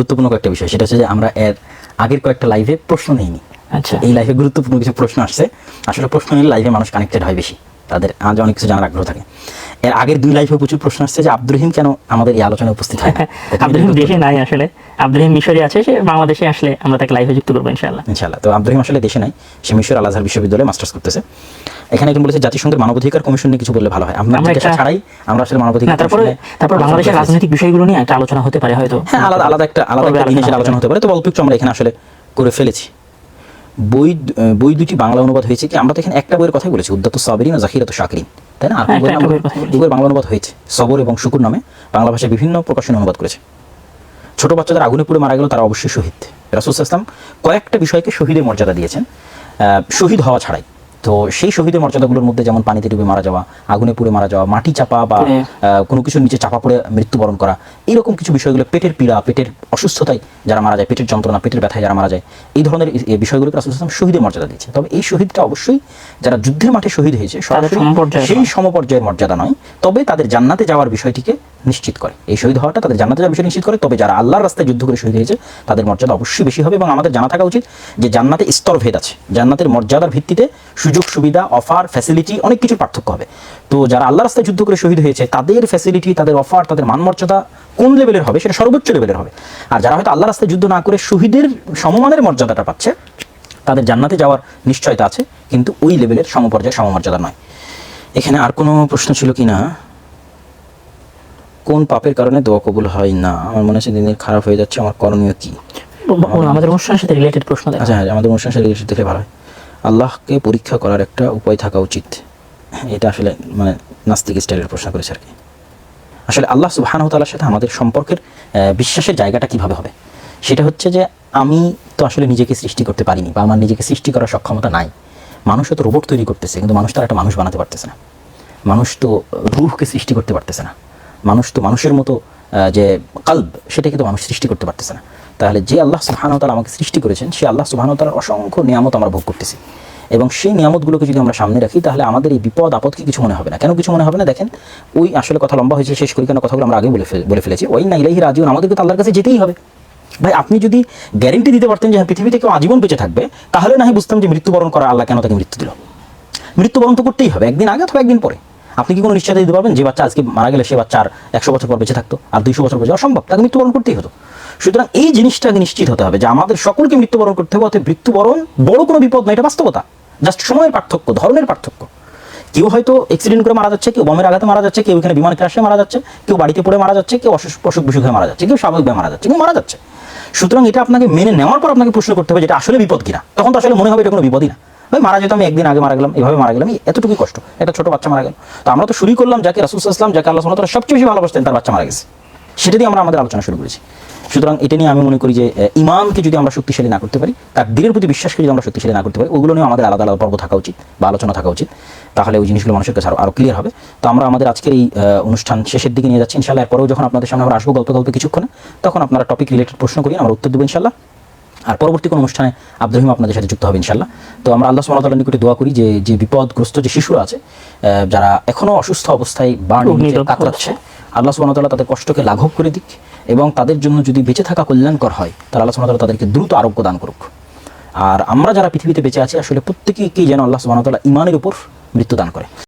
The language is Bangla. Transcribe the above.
গুরুত্বপূর্ণ কয়েকটা বিষয়। সেটা হচ্ছে যে আমরা এর আগের কয়েকটা লাইভে প্রশ্ন নেইনি। আচ্ছা। এই লাইভে গুরুত্বপূর্ণ কিছু প্রশ্ন আসছে। আসলে প্রশ্ন নিলে লাইভে মানুষ কানেক্টেড হয় বেশি। তাদের আজ অনেক কিছু জানার আগ্রহ থাকে। এর আগের দুই লাইভে প্রচুর প্রশ্ন আসছে যে আব্দুর রহিম কেন আমাদের এই আলোচনায় উপস্থিত হয়? না আব্দুল রহিম দেশে নাই আসলে। আব্দুল রহিম মিশরে আছে সে বাংলাদেশে আসলে আমরা তাকে লাইভে যুক্ত করব ইনশাআল্লাহ। ইনশাআল্লাহ। তো আব্দুর রহিম আসলে দেশে নাই। সে মিশর আল আজহার বিশ্ববিদ্যালয়ে মাস্টার্স করতেছে। এখানে একজন বলেছে জাতিসংঘের মানবাধিকার কমিশন নিয়ে কিছু বললে ভালো হয়। আমরা ছাড়াই আমরা আসলে মানবাধিকার তারপরে তারপর বাংলাদেশের রাজনৈতিক বিষয়গুলো নিয়ে একটা আলোচনা হতে পারে হয়তো। হ্যাঁ আলাদা আলাদা একটা আলাদা একটা জিনিসের আলোচনা হতে পারে। তো অল্প একটু আমরা এখানে আসলে করে ফেলেছি। বই বই দুটি বাংলা অনুবাদ হয়েছে কি? আমরা তো এখানে একটা বইয়ের কথাই বলেছি উদ্যত সাবরিন ও জাকিরাত শাকরিন। তাই না? আর হ্যাঁ, বইয়ের বাংলা অনুবাদ হয়েছে। সবর এবং শুকুর নামে বাংলা ভাষায় বিভিন্ন প্রকাশনী অনুবাদ করেছে। ছোট বাচ্চাদের আগুনে পুড়ে মারা গেল তারা অবশ্যই শহীদ। রাসুল ইসলাম কয়েকটা বিষয়কে শহীদের মর্যাদা দিয়েছেন। আহ, শহীদ হওয়া ছাড়াই। তো সেই শহীদের মর্যাদাগুলোর মধ্যে যেমন পানিতে ডুবে মারা যাওয়া আগুনে পুড়ে মারা যাওয়া মাটি চাপা বা হ্যাঁ। কোনো কিছুর নিচে চাপা পড়ে মৃত্যুবরণ করা এইরকম কিছু বিষয়গুলো পেটের পীড়া পেটের অসুস্থতায় যারা মারা যায় পেটের যন্ত্রণা পেটের ব্যথায় যারা মারা যায় এই ধরনের বিষয়গুলোকে রাসুল ইসলাম শহীদের মর্যাদা দিয়েছে। তবে এই শহীদটা অবশ্যই যারা যুদ্ধের মাঠে শহীদ হয়েছে সরাসরি সেই সমপর্যায়ের মর্যাদা নয়। তবে তাদের জান্নাতে যাওয়ার বিষয়টিকে নিশ্চিত করে। এই শহীদ হওয়াটা তাদের জান্নাতে যাওয়ার বিষয় নিশ্চিত করে। তবে যারা আল্লাহর রাস্তায় যুদ্ধ করে শহীদ হয়েছে, তাদের মর্যাদা অবশ্যই বেশি হবে এবং আমাদের জানা থাকা উচিত যে জান্নাতে স্তরভেদ আছে। জান্নাতের মর্যাদার ভিত্তিতে সুযোগ, সুবিধা অফার ফ্যাসিলিটি অনেক কিছুর পার্থক্য হবে। তো যারা আল্লাহ রাস্তায় যুদ্ধ করে শহীদ হয়েছে, তাদের ফ্যাসিলিটি তাদের অফার তাদের মান মর্যাদা কোন লেভেলের হবে? সেটা সর্বোচ্চ লেভেলের হবে। আর যারা হয়তো আল্লাহ রাস্তায় যুদ্ধ না করে শহীদের সমমানের মর্যাদাটা পাচ্ছে, তাদের জান্নাতে যাওয়ার নিশ্চয়তা আছে, কিন্তু ওই লেভেলের সমপর্যায়, সমমর্যাদা নয়। এখানে আর কোনো প্রশ্ন ছিল কি না কোন পাপের কারণে দোয়া কবুল হয় না? আমার মনে হচ্ছে দিনের খারাপ হয়ে যাচ্ছে। আমার করণীয় কি? আমাদের অনুষ্ঠানের সাথে রিলেটেড প্রশ্ন আচ্ছা হ্যাঁ আমাদের অনুষ্ঠান সাথে রিলেটেড দেখলে ভালো হয়। আল্লাহকে পরীক্ষা করার একটা উপায় থাকা উচিত। এটা আসলে মানে নাস্তিক স্টাইলের প্রশ্ন করেছে আর কি। আসলে আল্লাহ সুবহানাহু ওয়া তাআলার সাথে আমাদের সম্পর্কের বিশ্বাসের জায়গাটা কীভাবে হবে? সেটা হচ্ছে যে আমি তো আসলে নিজেকে সৃষ্টি করতে পারিনি বা আমার নিজেকে সৃষ্টি করার সক্ষমতা নাই। মানুষ তো রোবট তৈরি করতেছে কিন্তু মানুষ তো আর একটা মানুষ বানাতে পারতেছে না। মানুষ তো রুহকে সৃষ্টি করতে পারতেছে না। মানুষ তো মানুষের মতো যে কাল্ব সেটাকে তো মানুষ সৃষ্টি করতে পারতেছে না। তাহলে যে আল্লাহ সুবহানাহু তাআলা আমাকে সৃষ্টি করেছেন সে আল্লাহ সুবহানাহু তাআলার অসংখ্য নিয়ামত আমরা ভোগ করতেছি। এবং সেই নিয়ামতগুলোকে যদি আমরা সামনে রাখি তাহলে আমাদের এই বিপদ আপদকে কিছু মনে হবে না। কেন কিছু মনে হবে না? দেখেন ওই আসলে কথা লম্বা হয়েছে শেষ করি কেন কথাগুলো আমরা আগে বলে বলে ফেলেছি। ওই না ইলাহি রাজিউন আমাদেরকে তো আল্লাহর কাছে যেতেই হবে। ভাই আপনি যদি গ্যারেন্টি দিতে পারতেন যে হ্যাঁ, পৃথিবীতে কেউ আজীবন বেঁচে থাকবে তাহলে না বুঝতাম যে মৃত্যুবরণ করা আল্লাহ কেন তাকে মৃত্যু দিল। মৃত্যুবরণ তো করতেই হবে একদিন আগে অথবা একদিন পরে। আপনি কি কোনো নিশ্চয়তা দিতে পারবেন? যে বাচ্চা আজকে মারা গেলে সে বাচ্চা আর একশো বছর পর বেঁচে থাকতো, আর দুইশো বছর পর যাওয়া সম্ভব? তাকে মৃত্যুবরণ করতেই হতো। সুতরাং এই জিনিসটাকে নিশ্চিত হতে হবে যে আমাদের সকলকে মৃত্যুবরণ করতে হবে, অতএব মৃত্যুবরণ বড় কোনো বিপদ নয়, এটা বাস্তবতা। জাস্ট সময়ের পার্থক্য, ধরনের পার্থক্য। কেউ হয়তো অ্যাক্সিডেন্ট করে মারা যাচ্ছে, কেউ বমের আঘাতে মারা যাচ্ছে, কেউ এখানে বিমান ক্রাশে মারা যাচ্ছে, কেউ বাড়িতে পড়ে মারা যাচ্ছে, কেউ অসুখ অসুখ বিসুখ হয়ে মারা যাচ্ছে, কেউ স্বাভাবিকভাবে মারা যাচ্ছে, কেউ মারা যাচ্ছে। সুতরাং এটা আপনাকে মেনে নেওয়ার পর আপনাকে প্রশ্ন করতে হবে যেটা আসলে বিপদ কিনা। তখন তো আসলে মনে হবে এটা কোনো বিপদই না। ভাই মারা যেত, আমি একদিন আগে মারা গেলাম, এভাবে মারা গেলাম, এই এতটুকুই কষ্ট, একটা ছোট বাচ্চা মারা গেল। তো আমরা তো শুরু করলাম যাকে রাসুল ইসলাম যাকে আল্লাহ তাআলা সবচেয়ে বেশি ভালোবাসতেন, তার বাচ্চা মারা গেছে। সেটা দিয়ে আমরা আমাদের আলোচনা শুরু করেছি। সুতরাং এটা নিয়ে আমি মনে করি যে ইমানকে যদি আমরা শক্তিশালী না করতে পারি, তার দিনের প্রতি বিশ্বাসকে যদি আমরা শক্তিশালী না করতে পারি, ওগুলো নিয়ে আমাদের আলাদা আলাদা পর্ব থাকা উচিত বা আলোচনা থাকা উচিত। তাহলে ওই জিনিসগুলো মানুষের কাছে আরও আরও ক্লিয়ার হবে। তো আমরা আমাদের আজকের এই অনুষ্ঠান শেষের দিকে নিয়ে যাচ্ছি। ইনশাল্লাহ এরপরেও যখন আপনাদের সামনে আমরা আসব গল্প গল্প কিছুক্ষণে, তখন আপনারা টপিক রিলেটেড প্রশ্ন করি আমরা উত্তর দেবো ইনশাল্লাহ আর পরবর্তী কোনো অনুষ্ঠানে আব্দুরহিম আপনাদের সাথে যুক্ত হবে ইনশাল্লাহ তো আমরা আল্লাহ সুবহানাহু ওয়া নিকটে দোয়া করি যে যে বিপদগ্রস্ত যে শিশুরা আছে যারা এখনও অসুস্থ অবস্থায় বা অগ্নিদগ্ধ কাতরাচ্ছে আল্লাহ ওয়া তাদের কষ্টকে লাঘব করে দিক এবং তাদের জন্য যদি বেঁচে থাকা কল্যাণকর হয় তাহলে আল্লাহ ওয়া তাদেরকে দ্রুত আরোগ্য দান করুক। আর আমরা যারা পৃথিবীতে বেঁচে আছি আসলে প্রত্যেকেই যেন আল্লাহ ওয়া ইমানের উপর মৃত্যু দান করে।